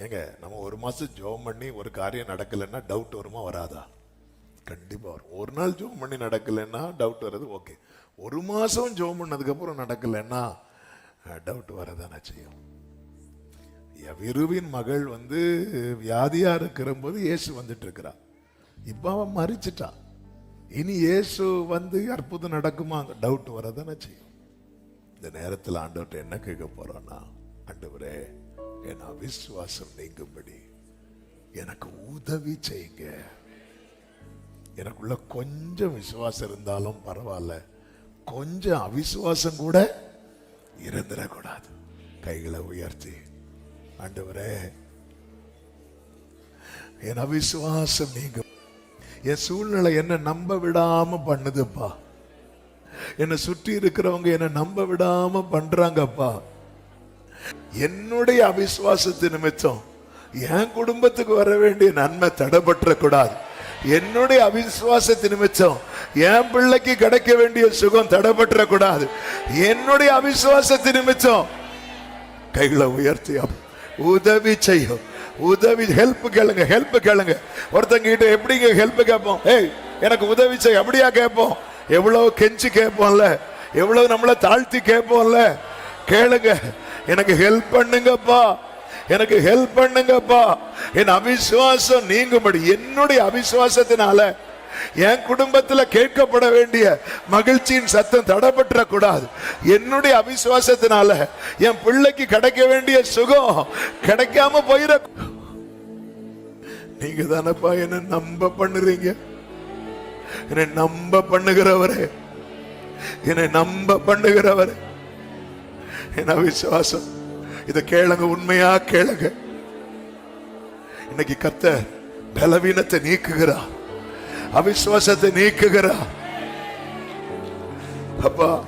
ஏங்க நம்ம ஒரு மாதம் ஜோம் பண்ணி ஒரு காரியம் நடக்கலைன்னா டவுட் வருமா வராதா? கண்டிப்பா வரும். ஒரு நாள் ஜோம் பண்ணி நடக்கலைன்னா டவுட் வர்றது ஓகே ஒரு மாசம் ஜோம் பண்ணதுக்கப்புறம் நடக்கலைன்னா டவுட் வரதானே செய்யும். விருவின் மகள் வந்து வியாதியாக இருக்கிற போது இயேசு வந்துட்டு இருக்கிறா இப்போ அவன் மறிச்சிட்டா இனி இயேசு வந்து அற்புதம் நடக்குமா டவுட் வரதானே செய்யும். இந்த நேரத்தில் ஆண்டவர்கிட்ட என்ன கேட்க போகிறோன்னா என் அவிசுவாசம் நீங்கும்படி எனக்கு உதவி செய்யுங்க எனக்குள்ள கொஞ்சம் விசுவாசம் இருந்தாலும் பரவாயில்ல. கொஞ்சம் அவிசுவாசம் கூட இருந்துடக்கூடாது. கைகளை உயர்த்தி. ஆண்டவரே என் அவிசுவாசம் நீங்க என் சூழ்நிலை என்ன நம்ப விடாம பண்ணுதுப்பா. என்னை சுற்றி இருக்கிறவங்க என்னை நம்ப விடாம பண்றாங்கப்பா. என்னுடைய அவிசுவாசத்து நிமித்தம் என் குடும்பத்துக்கு வர வேண்டிய நன்மை தடைபற்ற கூடாது என்னுடைய அவிசுவாசத்து நிமித்தம் என் பிள்ளைக்கு கிடைக்க வேண்டிய சுகம் தடைபற்ற கூடாது என்னுடைய அவிசுவாசத்து நிமித்தம் கைகளை உயர்த்தி உதவி செய்யும். உதவி ஹெல்ப் கேளுங்க ஹெல்ப் கேளுங்க. ஒருத்தங்க கிட்ட எப்படிங்க ஹெல்ப் கேட்போம்? ஏய் எனக்கு உதவி செய் அப்படியா கேட்போம்? எவ்வளவு கெஞ்சி கேட்போம்ல? எவ்வளவு நம்மள தாழ்த்தி கேட்போம்ல? கேளுங்க. எனக்கு ஹெல்ப் பண்ணுங்கப்பா. எனக்கு ஹெல்ப் பண்ணுங்கப்பா. என் அவிசுவாசம் நீங்கும்படி என்னுடைய அவிசுவாசத்தினால என் குடும்பத்தில் கேட்கப்பட வேண்டிய மகிழ்ச்சியின் சத்தம் தடைபற்ற கூடாது என்னுடைய அவிசுவாசத்தினால என் பிள்ளைக்கு கிடைக்க வேண்டிய சுகம் கிடைக்காம போயிட நீங்க தானப்பா என்ன நம்ப பண்ணுறீங்க. என்னை நம்ப பண்ணுகிறவரே. என்னை நம்ப பண்ணுகிறவரே. என்ன விசுவாசம். இதை கேளுங்க உண்மையா கேளுங்க. இன்னைக்கு கத்த பலவீனத்தை நீக்குகிறா. அவிசுவாசத்தை நீக்குகிறா. அப்பா